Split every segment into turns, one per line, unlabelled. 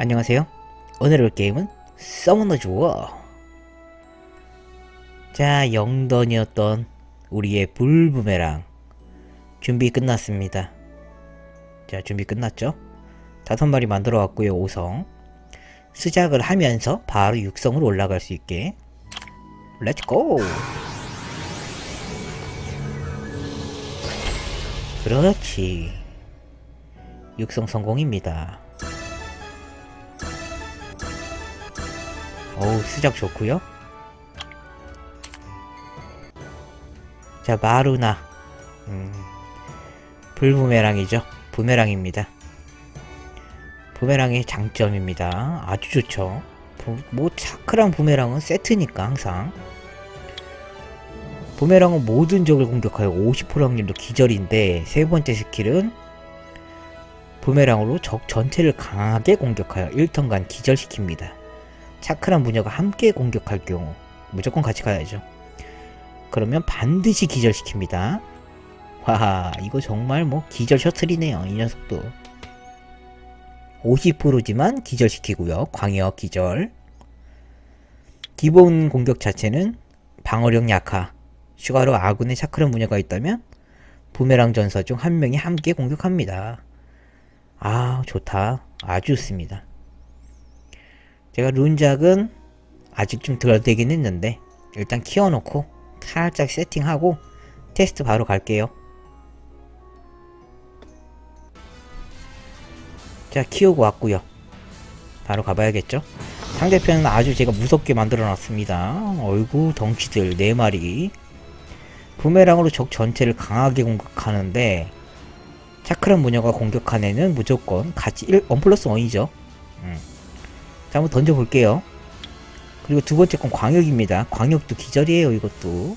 안녕하세요. 오늘 할 게임은 서머너 주어. 자, 영던이었던 우리의 불부메랑 준비 끝났습니다. 자, 준비 끝났죠? 다섯 마리 만들어 왔고요, 5성. 시작을 하면서 바로 6성으로 올라갈 수 있게. 렛츠 고! 그렇지. 육성 성공입니다. 어우, 수작 좋고요 자, 마루나. 음, 불부메랑이죠. 부메랑입니다. 부메랑의 장점입니다. 아주 좋죠. 부, 뭐, 차크랑 부메랑은 세트니까, 항상. 부메랑은 모든 적을 공격하여 50% 확률로 기절인데, 세 번째 스킬은 부메랑으로 적 전체를 강하게 공격하여 1턴간 기절시킵니다. 차크랑 무녀가 함께 공격할 경우 무조건 같이 가야죠. 그러면 반드시 기절시킵니다. 하하 이거 정말 뭐 기절 셔틀이네요 이 녀석도. 50%지만 기절시키고요. 광역 기절. 기본 공격 자체는 방어력 약화. 추가로 아군의 차크랑 무녀가 있다면 부메랑 전사 중 한 명이 함께 공격합니다. 아 좋다. 아주 좋습니다 제가 룬작은 아직 좀 덜 되긴 했는데 일단 키워놓고 살짝 세팅하고 테스트 바로 갈게요. 자 키우고 왔고요. 바로 가봐야겠죠? 상대편은 아주 제가 무섭게 만들어 놨습니다. 얼굴 덩치들 4마리. 부메랑으로 적 전체를 강하게 공격하는데 차크란 무녀가 공격한 애는 무조건 같이 1, 1 플러스 1이죠. 음. 자 한번 던져볼게요. 그리고 두 번째 건 광역입니다. 광역도 기절이에요 이것도.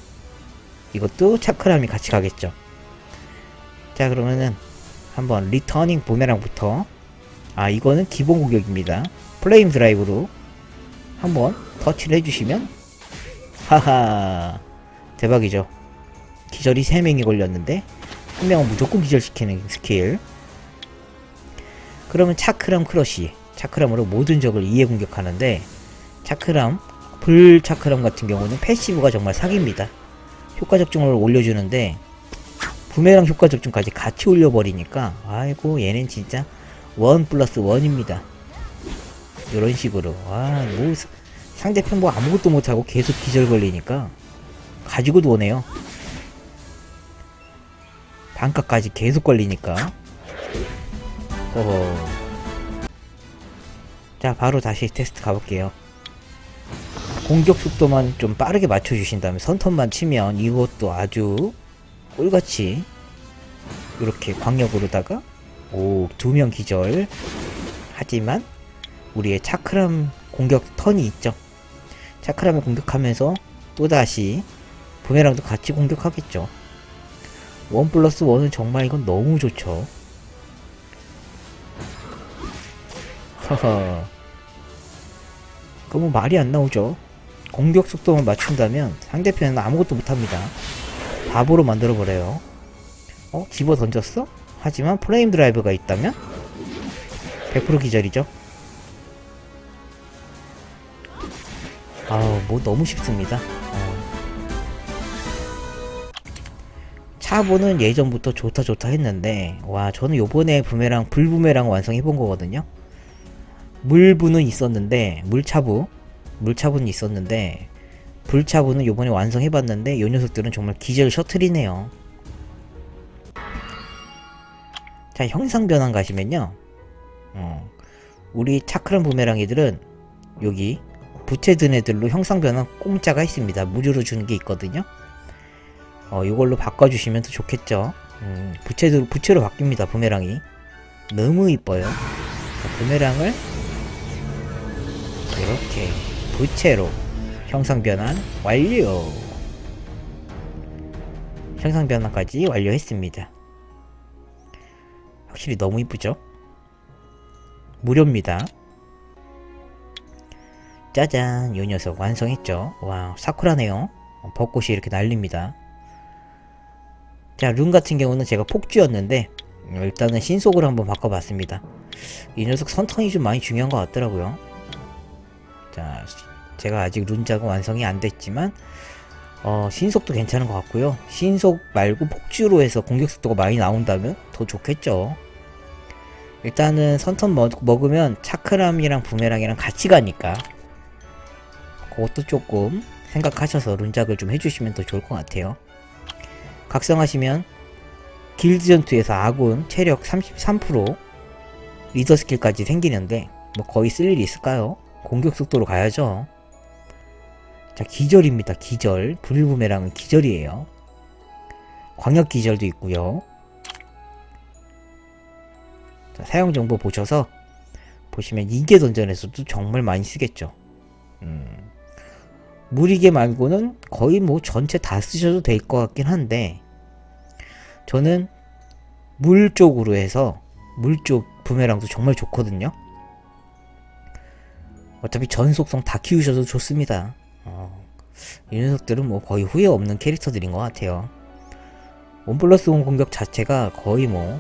이것도 차크람이 같이 가겠죠. 자 그러면은 한번 리터닝 부메랑부터. 아 이거는 기본 공격입니다. 플레임 드라이브로 한번 터치를 해주시면 하하 대박이죠. 기절이 3명이 걸렸는데 한 명은 무조건 기절시키는 스킬. 그러면 차크람 크러쉬 차크람으로 모든 적을 2에 공격하는데 차크람 불 차크람 같은 경우는 패시브가 정말 사기입니다. 효과 적중을 올려주는데 부메랑 효과 적중까지 같이 올려버리니까 아이고 얘는 진짜 원 플러스 원입니다. 이런 식으로. 아뭐 상대편 뭐 아무것도 못하고 계속 기절 걸리니까 가지고도 오네요. 반값까지 계속 걸리니까. 어허 자 바로 다시 테스트 가볼게요. 공격 속도만 좀 빠르게 맞춰주신다면 선턴만 치면 이것도 아주 꿀같이 이렇게 광역으로다가 오 두 명 기절. 하지만 우리의 차크람 공격 턴이 있죠. 차크람을 공격하면서 또다시 부메랑도 같이 공격하겠죠. 원 플러스 원은 정말 이건 너무 좋죠 하하 그거 뭐 말이 안 나오죠. 공격 속도만 맞춘다면 상대편은 아무것도 못합니다. 바보로 만들어버려요. 어? 집어 던졌어? 하지만 플레임 드라이브가 있다면? 100% 기절이죠. 아우 뭐 너무 쉽습니다. 어. 차보는 예전부터 좋다 좋다 했는데 와 저는 요번에 부메랑 불부메랑 완성해본 거거든요 물부는 있었는데 물차부 물차부는 있었는데 불차부는 요번에 완성해봤는데 요 녀석들은 정말 기절 셔틀이네요. 자 형상 변환 가시면요. 어, 우리 차크란 부메랑이들은 여기 부채 든 애들로 형상 변환 공짜가 있습니다. 무료로 주는 게 있거든요. 어, 이걸로 바꿔주시면 더 좋겠죠. 음, 부채도 부채로 바뀝니다 부메랑이. 너무 이뻐요. 자, 부메랑을 이렇게 부채로 형상 변환 완료. 형상 변환까지 완료했습니다. 확실히 너무 이쁘죠? 무료입니다. 짜잔 요 녀석 완성했죠? 와 사쿠라네요. 어, 벚꽃이 이렇게 날립니다. 자룬 같은 경우는 제가 폭주였는데 음, 일단은 신속으로 한번 바꿔봤습니다. 이 녀석 선턴이 좀 많이 중요한 것 같더라고요. 자, 시- 제가 아직 룬자가 완성이 안 됐지만, 어, 신속도 괜찮은 것 같고요. 신속 말고 폭주로 해서 공격 속도가 많이 나온다면 더 좋겠죠. 일단은 선턴 먹, 먹으면 차크람이랑 부메랑이랑 같이 가니까 그것도 조금 생각하셔서 룬작을 좀 해주시면 더 좋을 것 같아요. 각성하시면 길드 전투에서 아군 체력 33% 리더 스킬까지 생기는데 뭐 거의 쓸 일이 있을까요? 공격 속도로 가야죠. 자 기절입니다. 기절 불부메랑은 기절이에요. 광역 기절도 있고요. 자, 사용 정보 보셔서 보시면 이계 던전에서도 정말 많이 쓰겠죠. 음, 무리개 말고는 거의 뭐 전체 다 쓰셔도 될 것 같긴 한데 저는 물 쪽으로 해서 물 쪽 부메랑도 정말 좋거든요. 어차피 전속성 다 키우셔도 좋습니다. 어, 이 녀석들은 뭐 거의 후회 없는 캐릭터들인 것 같아요. 원 플러스 원 공격 자체가 거의 뭐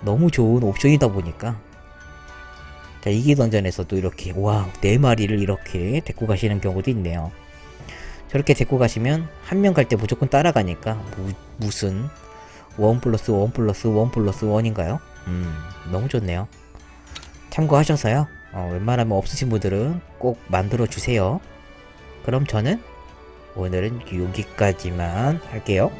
너무 좋은 옵션이다 보니까 자 이기 던전에서도 이렇게 와네 마리를 이렇게 데리고 가시는 경우도 있네요. 저렇게 데리고 가시면 한 명 갈 때 무조건 따라가니까 무, 무슨 원 플러스 원 플러스 원 플러스 원인가요? 음 너무 좋네요. 참고하셔서요. 어, 웬만하면 없으신 분들은 꼭 만들어 주세요. 그럼 저는 오늘은 여기까지만 할게요.